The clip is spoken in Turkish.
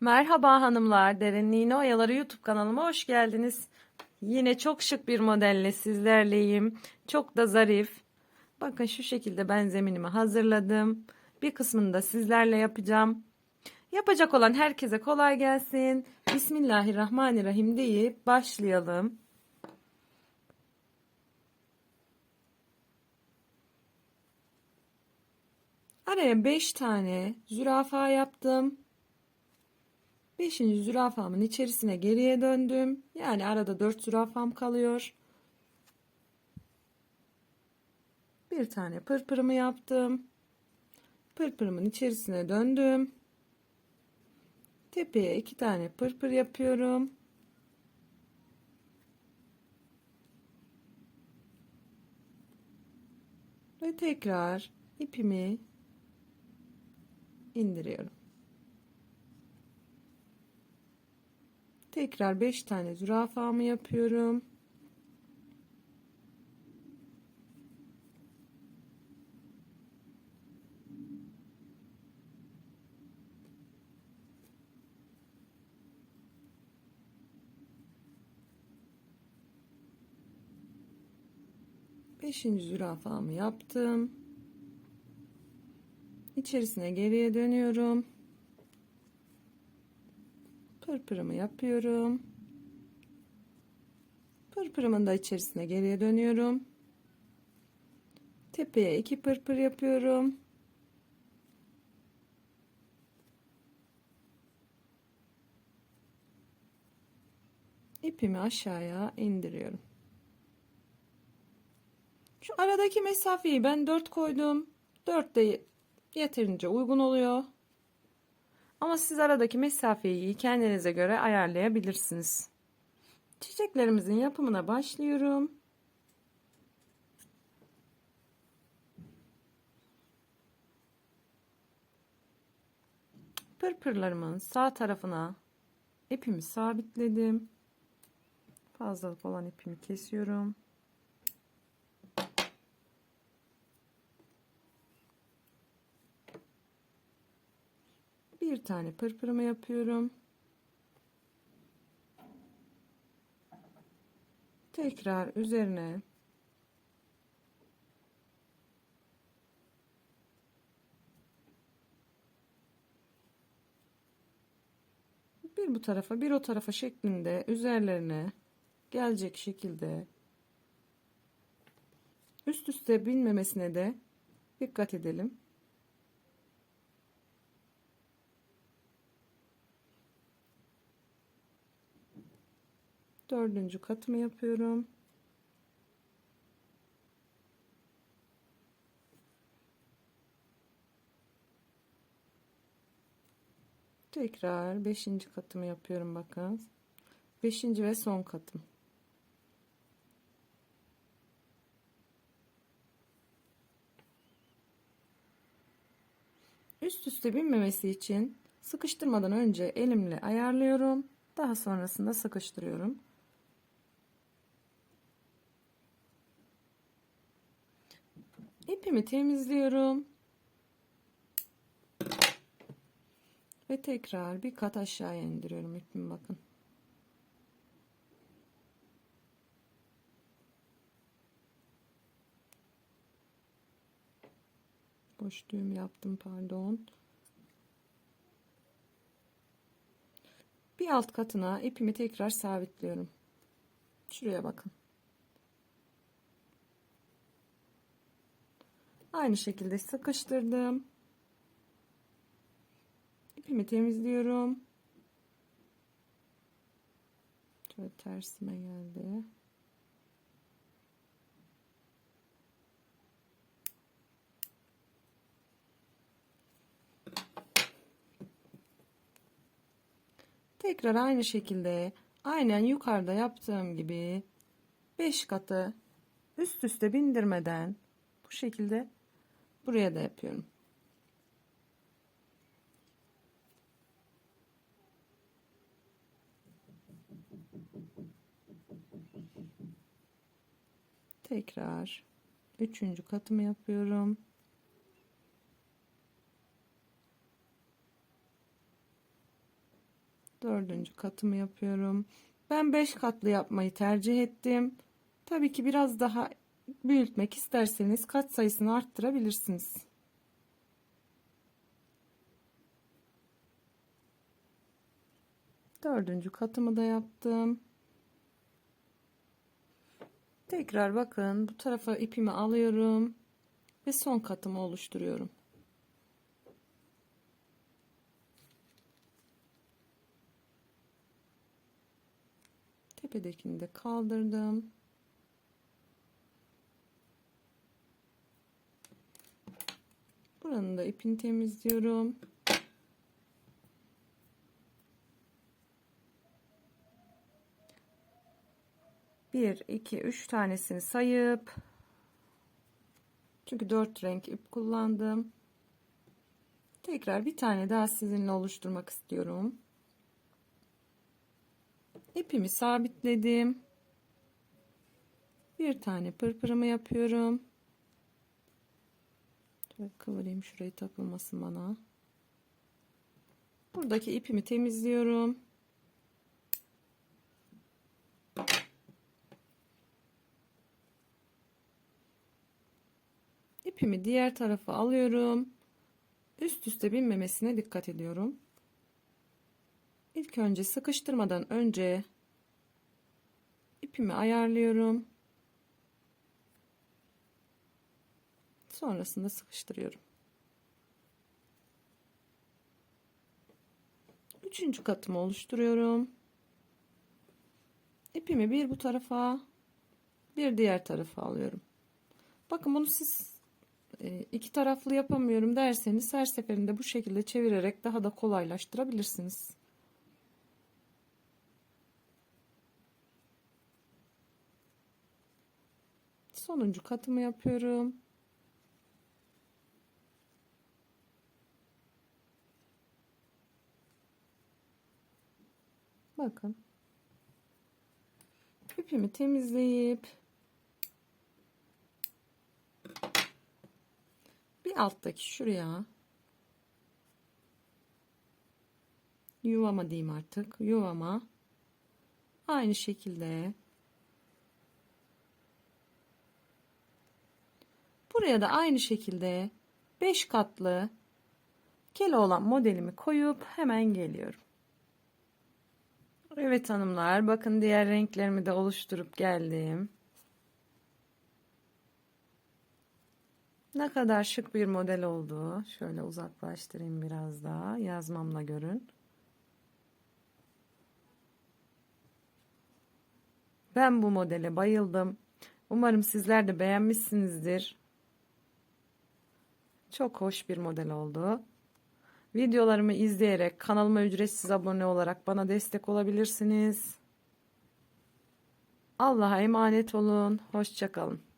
Merhaba hanımlar, Derinliğine Oyaları YouTube kanalıma hoş geldiniz. Yine çok şık bir modelle sizlerleyim. Çok da zarif. Bakın şu şekilde ben zeminimi hazırladım. Bir kısmını da sizlerle yapacağım. Yapacak olan herkese kolay gelsin. Bismillahirrahmanirrahim deyip başlayalım. Araya 5 tane zürafa yaptım. Beşinci zürafamın içerisine geriye döndüm. Yani arada dört zürafam kalıyor. Bir tane pırpırımı yaptım. Pırpırımın içerisine döndüm. Tepeye iki tane pırpır yapıyorum. Ve tekrar ipimi indiriyorum. Tekrar 5 tane zürafamı yapıyorum. Beşinci zürafamı yaptım. İçerisine geriye dönüyorum. Pırpırımı yapıyorum. Pırpırımın da içerisine geriye dönüyorum. Tepeye iki pırpır yapıyorum. İpimi aşağıya indiriyorum. Şu aradaki mesafeyi ben 4 koydum. 4 de yeterince uygun oluyor. Ama siz aradaki mesafeyi kendinize göre ayarlayabilirsiniz. Çiçeklerimizin yapımına başlıyorum. Pırpırlarımın sağ tarafına ipimi sabitledim. Fazlalık olan ipimi kesiyorum. Bir tane pırpırımı yapıyorum. Tekrar üzerine bir bu tarafa bir o tarafa şeklinde üzerlerine gelecek şekilde üst üste binmemesine de dikkat edelim. Dördüncü katımı yapıyorum. Tekrar beşinci katımı yapıyorum bakın. Beşinci ve son katım. Üst üste binmemesi için sıkıştırmadan önce elimle ayarlıyorum. Daha sonrasında sıkıştırıyorum. İpimi temizliyorum. Ve tekrar bir kat aşağıya indiriyorum ipimi bakın. Boş düğüm yaptım pardon. Bir alt katına ipimi tekrar sabitliyorum. Şuraya bakın. Aynı şekilde sıkıştırdım. İpimi temizliyorum. Şöyle tersime geldi. Tekrar aynı şekilde aynen yukarıda yaptığım gibi 5 katı üst üste bindirmeden bu şekilde Buraya da yapıyorum. Tekrar üçüncü katımı yapıyorum. Dördüncü katımı yapıyorum. Ben 5 katlı yapmayı tercih ettim. Tabii ki biraz daha büyütmek isterseniz kat sayısını arttırabilirsiniz. Dördüncü katımı da yaptım. Tekrar bakın bu tarafa ipimi alıyorum ve son katımı oluşturuyorum. Tepedekini de kaldırdım. Buranın ipini temizliyorum. Bir, iki, üç tanesini sayıp çünkü dört renk ip kullandım. Tekrar bir tane daha sizinle oluşturmak istiyorum. İpimi sabitledim. Bir tane pırpırımı yapıyorum. Kıvırayım şurayı takılmasın bana. Buradaki ipimi temizliyorum. İpimi diğer tarafa alıyorum. Üst üste binmemesine dikkat ediyorum. İlk önce sıkıştırmadan önce ipimi ayarlıyorum. Sonrasında sıkıştırıyorum. Üçüncü katımı oluşturuyorum. İpimi bir bu tarafa, bir diğer tarafa alıyorum. Bakın bunu siz e, iki taraflı yapamıyorum derseniz her seferinde bu şekilde çevirerek daha da kolaylaştırabilirsiniz. Sonuncu katımı yapıyorum. Bakın. İpimi temizleyip bir alttaki şuraya yuvama diyeyim artık yuvama aynı şekilde buraya da aynı şekilde 5 katlı kele olan modelimi koyup hemen geliyorum. Evet hanımlar bakın diğer renklerimi de oluşturup geldim. Ne kadar şık bir model oldu. Şöyle uzaklaştırayım biraz daha. Yazmamla görün. Ben bu modele bayıldım. Umarım sizler de beğenmişsinizdir. Çok hoş bir model oldu. Videolarımı izleyerek kanalıma ücretsiz abone olarak bana destek olabilirsiniz. Allah'a emanet olun. Hoşçakalın.